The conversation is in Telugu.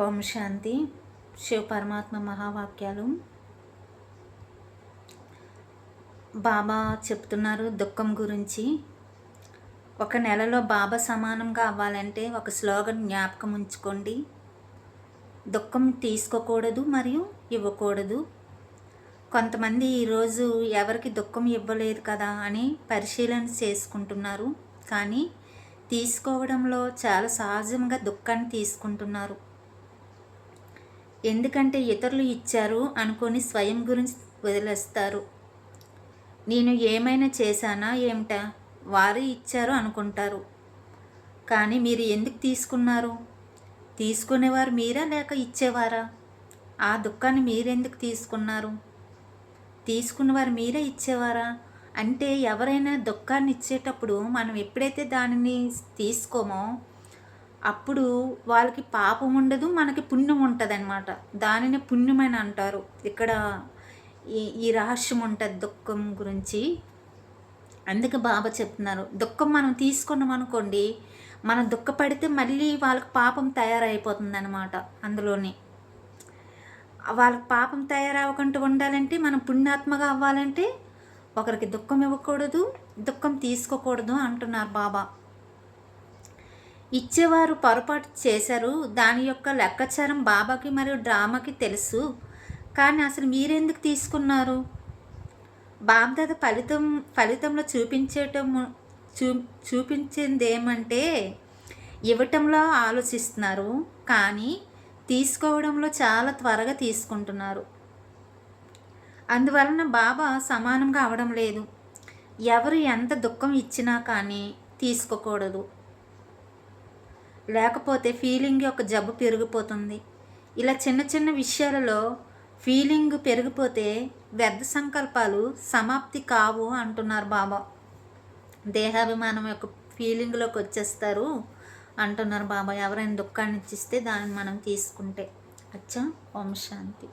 ఓం శాంతి. శివ పరమాత్మ మహావాక్యాలు. బాబా చెప్తున్నారు దుఃఖం గురించి. ఒక నెలలో బాబా సమానంగా అవ్వాలంటే ఒక స్లోగన్ జ్ఞాపకం ఉంచుకోండి. దుఃఖం తీసుకోకూడదు మరియు ఇవ్వకూడదు. కొంతమంది ఈరోజు ఎవరికి దుఃఖం ఇవ్వలేదు కదా అని పరిశీలన చేసుకుంటున్నారు. కానీ తీసుకోవడంలో చాలా సహజంగా దుఃఖాన్ని తీసుకుంటున్నారు. ఎందుకంటే ఇతరులు ఇచ్చారు అనుకొని స్వయం గురించి వదిలేస్తారు. నేను ఏమైనా చేశానా ఏమిటా? వారు ఇచ్చారు అనుకుంటారు. కానీ మీరు ఎందుకు తీసుకున్నారు? తీసుకునేవారు మీరా లేక ఇచ్చేవారా? ఆ దుఃఖాన్ని మీరెందుకు తీసుకున్నారు? తీసుకున్నవారు మీరే ఇచ్చేవారా? అంటే ఎవరైనా దుఃఖాన్ని ఇచ్చేటప్పుడు మనం ఎప్పుడైతే దానిని తీసుకోమో అప్పుడు వాళ్ళకి పాపం ఉండదు మనకి పుణ్యం ఉంటుంది అనమాట దానిని పుణ్యమని అంటారు. ఇక్కడ ఈ ఈ రహస్యం ఉంటుంది దుఃఖం గురించి. అందుకే బాబా చెప్తున్నారు దుఃఖం మనం తీసుకున్నాం అనుకోండి మనం దుఃఖపడితే మళ్ళీ వాళ్ళకి పాపం తయారైపోతుంది అనమాట అందులోని. వాళ్ళకి పాపం తయారవ్వకుండా ఉండాలంటే మనం పుణ్యాత్మగా అవ్వాలంటే ఒకరికి దుఃఖం ఇవ్వకూడదు దుఃఖం తీసుకోకూడదు అంటున్నారు బాబా. ఇచ్చేవారు పొరపాటు చేశారు. దాని యొక్క లెక్కచారం బాబాకి మరియు డ్రామాకి తెలుసు. కానీ అసలు మీరెందుకు తీసుకున్నారు? బాబ్దాద ఫలితం ఫలితంలో చూపించటం చూ చూపించింది ఏమంటే ఇవ్వటంలో ఆలోచిస్తున్నారు. కానీ తీసుకోవడంలో చాలా త్వరగా తీసుకుంటున్నారు. అందువలన బాబా సమానంగా అవడం లేదు. ఎవరు ఎంత దుఃఖం ఇచ్చినా కానీ తీసుకోకూడదు. లేకపోతే ఫీలింగ్ యొక్క జబ్బు పెరిగిపోతుంది. ఇలా చిన్న చిన్న విషయాలలో ఫీలింగ్ పెరిగిపోతే వ్యర్థ సంకల్పాలు సమాప్తి కావు అంటున్నారు బాబా. దేహాభిమానం యొక్క ఫీలింగ్లోకి వచ్చేస్తారు అంటున్నారు బాబా. ఎవరైనా దుఃఖాన్ని ఇచ్చిస్తే దాన్ని మనం తీసుకుంటే. అచ్చా? ఓం శాంతి.